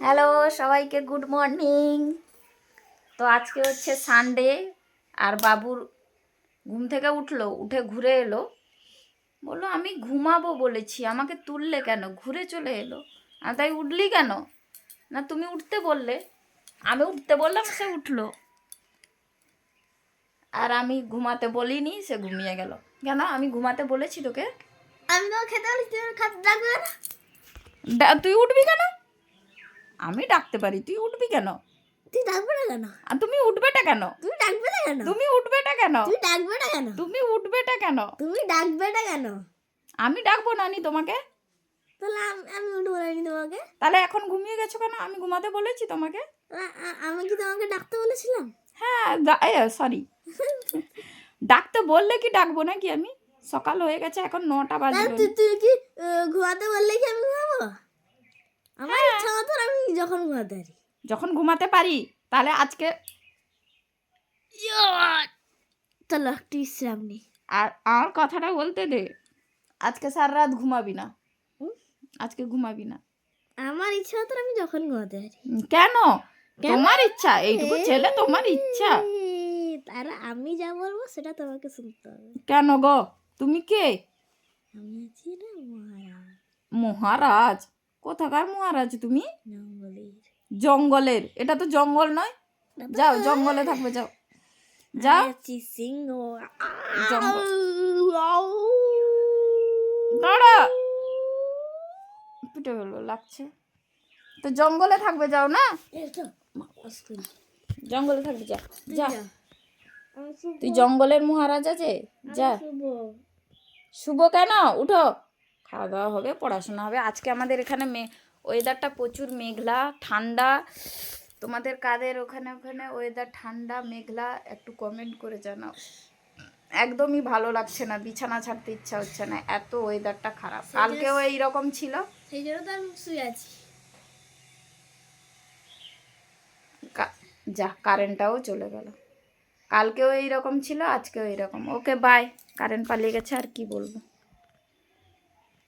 Hello সবাইকে good morning. তো আজকে হচ্ছে সানডে আর বাবুর ঘুম থেকে উঠল উঠে ঘুরে এলো। বলল আমি ঘুমাবো বলেছি। আমাকে তুললে কেন? ঘুরে চলে এলো। আর তাই উঠলি কেন? না তুমি উঠতে বললে। আমি উঠতে বললাম সে উঠল। আর আমি ঘুমাতে বলিনি সে ঘুমিয়ে গেল। কেন? আমি ঘুমাতে বলেছি তোকে। আমি খেতে তুই উঠবি কেন? আমি ডাকতে পারি তুই উঠবি কেন? তুই ডাকবে না কেন? আর তুমি উঠবেটা কেন? তুমি ডাকবে না কেন? তুমি উঠবেটা কেন? তুই ডাকবে না কেন? তুমি উঠবেটা কেন? তুমি ডাকবে না কেন? আমি ডাকবো না নি তোমাকে? তাহলে আমি- আমি উঠবো না নি তোমাকে? তাহলে এখন ঘুমিয়ে গেছো কেন? আমি ঘুমাতে বলেছি তোমাকে? আমি কি তোমাকে ডাকতে বলেছিলাম? হ্যাঁ সরি ডাকতে বললে কি ডাকবো নাকি আমি? সকাল হয়ে গেছে এখন নটা বাজলো তুই কি ঘুমাতে বললে কি আমি ঘুমাবো? আমার আমি যখন ঘুমাতে পারি। যখন ঘুমাতে পারি তাহলে আজকে চলো একটু বিশ্রাম নেই আর আমার কথাটা বলতে দে আজকে সারা রাত ঘুমাবি না। আজকে ঘুমাবি না। আমার ইচ্ছা মতো আমি যখন ঘুমাতে পারি। কেন? তোমার ইচ্ছা এইটুকু ছেলে তোমার ইচ্ছা। তাহলে আমি যা বলব সেটা তোমাকে শুনতে হবে। কেন গো? তুমি কে? আমি আছি না মহারাজ। মহারাজ? কোথাকার মহারাজ তুমি? জঙ্গলের। এটা তো জঙ্গল নয়। যাও জঙ্গলে থাকবে যাও। যাও। সিংহ জঙ্গল। দাঁড়া। লাগছে। তো জঙ্গলে থাকবে যাও না? জঙ্গলে থাকবে যা। যা। তুই জঙ্গলের মহারাজ আছে? যা। শুভ কেন? উঠো। খাওয়া দাওয়া হবে পড়াশোনা হবে। আজকে আমাদের এখানে মে ওয়েদারটা প্রচুর মেঘলা ঠান্ডা। তোমাদের কাদের ওখানে ওখানে ওয়েদার ঠান্ডা মেঘলা একটু কমেন্ট করে জানাও। একদমই ভালো লাগছে না বিছানা ছাড়তে ইচ্ছা হচ্ছে না এত ওয়েদারটা খারাপ। কালকেও এইরকম ছিল। সেই জন্য তো আমি শুয়ে আছি। যা কারেন্টটাও চলে গেল। কালকেও এইরকম ছিল আজকেও এইরকম। ওকে বাই কারেন্ট পালিয়ে গেছে আর কি বলব?